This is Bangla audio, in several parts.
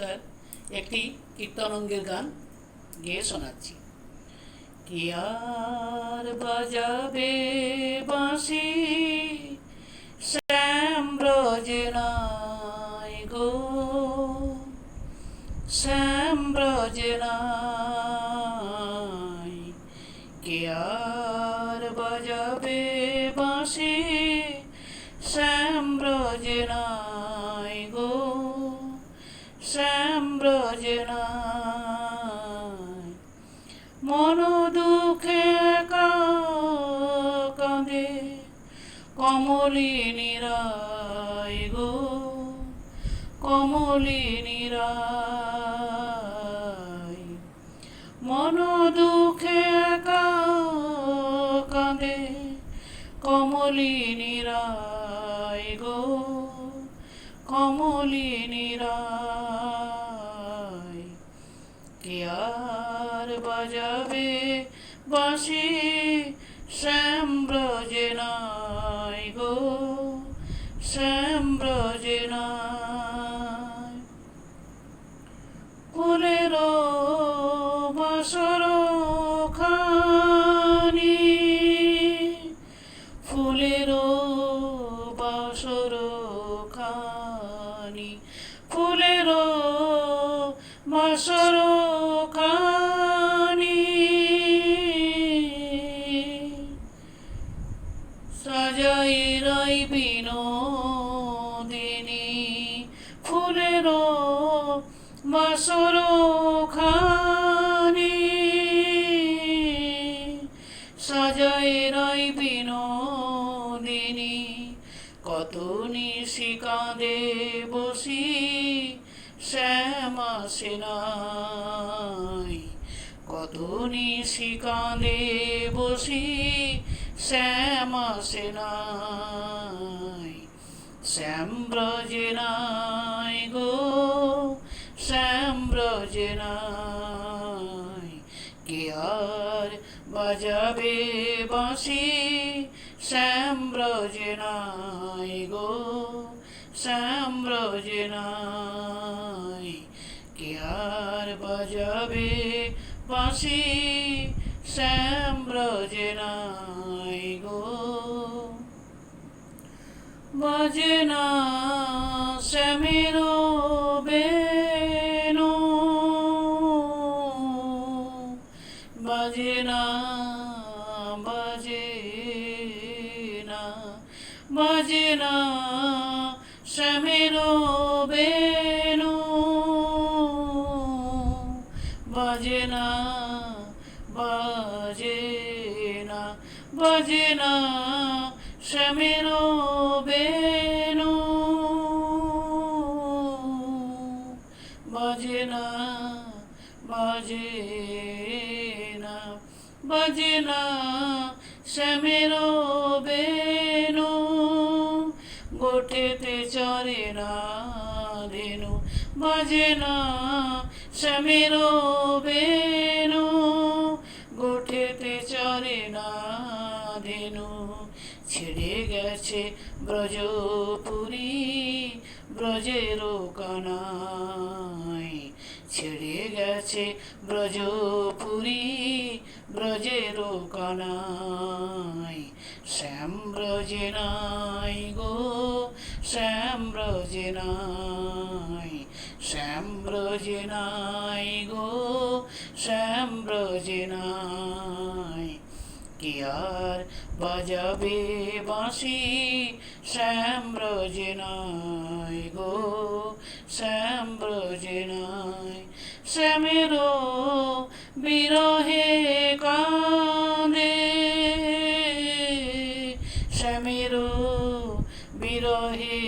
নমস্কার, একটি কীর্তনঙ্গের গান গেয়ে শোনাচ্ছি। কি আর বাজাবে বাঁশি? শ্যাম ব্রজনায় গো। শ্যাম ব্রজনায় কে আর বাজাবে বাঁশি? শ্যাম ব্রজনায় শ্যাম ব্রজনায়। মন দুঃখে কাঁদে কমলিনী রায় গো কমলিনী রায় মন দুঃখে কাঁদে কমলিনী রায় গো কমলিনী রায় কে আর বাজাবে বাঁশি? শ্যাম ব্রজনায় গো শ্যাম ব্রজনায় ফুলের বাসর খানি, ফুলের বাসর খানি, ফুলের বাসর সাজাই রাই বিনোদিনী ফুলের বাসর খানি। সাজাই রাই বিনোদিনী, কত নিশি কাঁদে বসি শ্যামা সেনাই। কত নিশি কাঁদে বসি শ্যামা সেনাই শ্যাম ব্রজনাই গো শ্যাম ব্রজনাই কে আর বাজাবে বাঁশি? শ্যাম ব্রজনাই গো শ্যাম ব্রজনাই কে আর বাজাবে বাঁশি? শ্যাম ব্রজনাই গো। বাজে না শ্যামের বেনু। বাজে না বাজে না শ্যামের বেনু। না বাজে না শ্যামের বেনু বাজে না বাজে না বাজে না শ্যামের বেনু গোটেতে চরে না ধেনু বাজে না শ্যামের বেনু গেছে ব্রজপুরী ব্রজের কানাই ছেড়ে গেছে ব্রজপুরী ব্রজের কানাই শ্যাম ব্রজে নাই গো, শ্যাম ব্রজে নাই, শ্যাম ব্রজে নাই গো, শ্যাম ব্রজে নাই। কি আর বাজাবে বাঁশি? শ্যাম ব্রজনাই গো শ্যাম ব্রজনাই শ্যামেরও বিরহে কাঁদে। শ্যামেরও বিরহে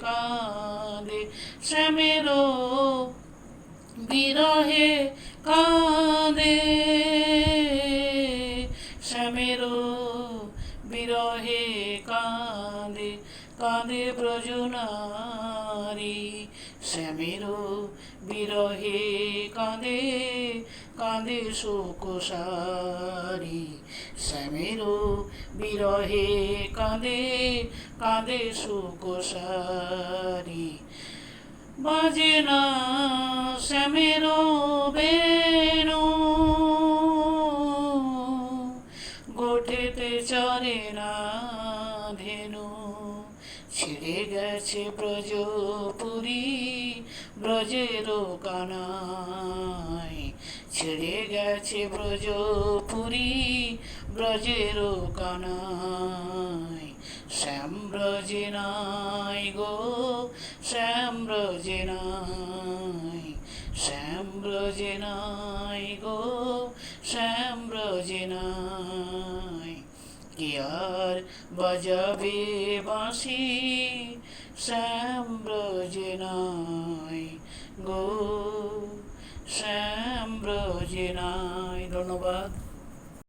কাঁদে। শ্যামেরও বিরহে কাঁদে। কাঁদে ব্রজনারী শ্যামেরও বিরহে কাঁদে কাঁদে শোকসারি। শ্যামেরও বিরহে কাঁদে কাঁদে শোকসারি। বাজে না শ্যামের বেণু গোঠেতে চরে না ধেনু। ছেড়ে গেছে ব্রজপুরী, ব্রজের কানাই ছেড়ে গেছে ব্রজপুরী, ব্রজের কানাই শ্যাম ব্রজে নাই গো, শ্যাম ব্রজে নাই। শ্যাম ব্রজে নাই গো, শ্যাম ব্রজে নাই। কি আর বাজাবে বাঁশি? শ্যাম্রজে নয় গো শ্যাম্রজে নয় ধন্যবাদ।